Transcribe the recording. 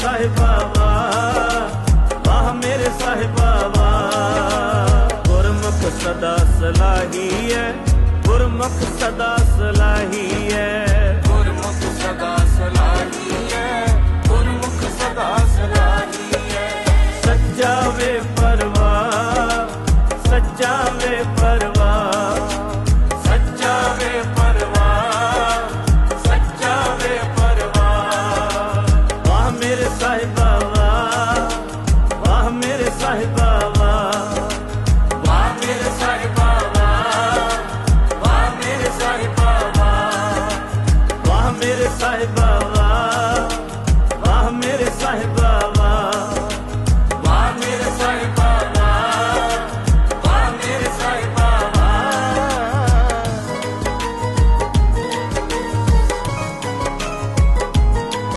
ਸਾਹਿਬਾਵਾ ਵਾਹ ਮੇਰੇ ਸਾਹਿਬਾਵਾ ਗੁਰਮੁਖ ਸਦਾ ਸਲਾਹੀ ਹੈ ਗੁਰਮੁਖ ਸਦਾ ਸਲਾਹੀ ਹੈ ਗੁਰਮੁਖ ਸਦਾ ਸਲਾਹੀ ਹੈ ਗੁਰਮੁਖ ਸਦਾ ਸਲਾਹੀ ਹੈ ਸੱਚਾ ਵੇ ਪਰਵਾ ਸੱਚਾ ਵੇ ਪਰਵਾ ਸਾਹਿਬਾ